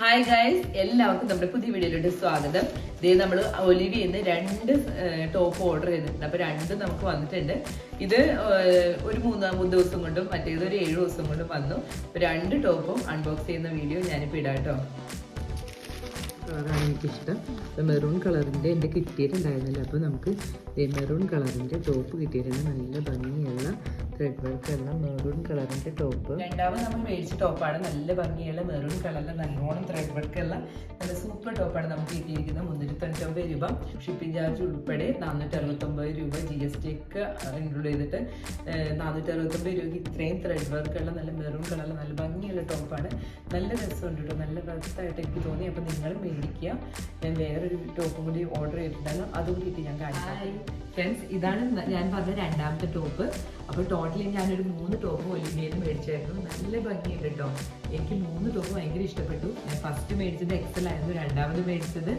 Hi guys എല്ലാവർക്കും നമ്മുടെ പുതിയ വീഡിയോയിലോട്ട് സ്വാഗതം. ഇതേ നമ്മൾ ഒലിവിയിൽ നിന്ന് രണ്ട് ടോപ്പ് ഓർഡർ ചെയ്തിട്ടുണ്ട്. അപ്പോൾ രണ്ടും നമുക്ക് വന്നിട്ടുണ്ട്. ഇത് ഒരു മൂന്നാം മൂന്ന് ദിവസം കൊണ്ടും മറ്റേത് ഒരു ഏഴ് ദിവസം കൊണ്ടും വന്നു. രണ്ട് ടോപ്പും അൺബോക്സ് ചെയ്യുന്ന വീഡിയോ ഞാനിപ്പോൾ ഇടാം കേട്ടോ. കളറാണ് എനിക്കിഷ്ടം. മെറൂൺ കളറിന്റെ എന്റെ കിട്ടിയിട്ടുണ്ടായിരുന്നില്ല. അപ്പോൾ നമുക്ക് മെറൂൺ കളറിന്റെ ടോപ്പ് കിട്ടിയിട്ടുണ്ട്. നല്ല ഭംഗിയുള്ള ഉള്ള മെറൂൺ കളറിന്റെ ടോപ്പ് രണ്ടാമത് നമ്മൾ മേടിച്ച ടോപ്പാണ് നല്ല ഭംഗിയുള്ള മെറൂൺ കളറിലെ നല്ലോണം ത്രെഡ് വർക്കുള്ള നല്ല സൂപ്പർ ടോപ്പാണ് നമുക്ക് കിട്ടിയിരിക്കുന്നത്. മുന്നൂറ്റി തൊണ്ണൂറ്റൊമ്പത് രൂപ. ഷിപ്പിംഗ് ചാർജ് ഉൾപ്പെടെ നാനൂറ്റി അറുപത്തൊമ്പത് രൂപ. ജി എസ് ടി ഒക്കെ ഇൻക്ലൂഡ് ചെയ്തിട്ട് നാനൂറ്റി അറുപത്തൊമ്പത് രൂപയ്ക്ക് ഇത്രയും ത്രെഡ് വർക്ക് ഉള്ള നല്ല മെറൂൺ കളറിൽ നല്ല ഭംഗിയുള്ള ടോപ്പാണ് നല്ല രസമുണ്ട് കേട്ടോ നല്ല വർത്തായിട്ട് എനിക്ക് തോന്നി. അപ്പോൾ നിങ്ങൾ മേടിക്കുക. ഞാൻ വേറൊരു ടോപ്പും കൂടി ഓർഡർ ചെയ്തിട്ടുണ്ടായിരുന്നു. അതും കിട്ടി. ഞാൻ കാണിക്കാം. ഫ്രണ്ട്സ് ഇതാണ് ഞാൻ പറഞ്ഞ രണ്ടാമത്തെ ടോപ്പ് അപ്പോൾ ടോട്ടലി ഞാനൊരു മൂന്ന് ടോപ്പ് ഒലിമ്പിയയിൽ മേടിച്ചായിരുന്നു. നല്ല ഭംഗിയുണ്ട് കേട്ടോ എനിക്ക് മൂന്ന് ടോപ്പ് ഭയങ്കര ഇഷ്ടപ്പെട്ടു. ഞാൻ ഫസ്റ്റ് മേടിച്ചത് എക്സൽ ആയിരുന്നു. രണ്ടാമത് മേടിച്ചത്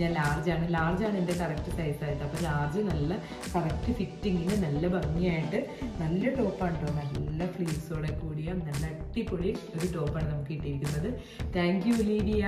ഞാൻ ലാർജ് ആണ്. ലാർജ് ആണ് എന്റെ കറക്റ്റ് സൈസായിട്ട് അപ്പോൾ ലാർജ് നല്ല കറക്റ്റ് ഫിറ്റിങ്ങിന് നല്ല ഭംഗിയായിട്ട് നല്ല ടോപ്പാണ് കേട്ടോ നല്ല ഫ്ലീസോടെ കൂടിയ നല്ല അടിപൊളി ഒരു ടോപ്പാണ് നമുക്ക് കിട്ടിയിരിക്കുന്നത്. Thank you Lydia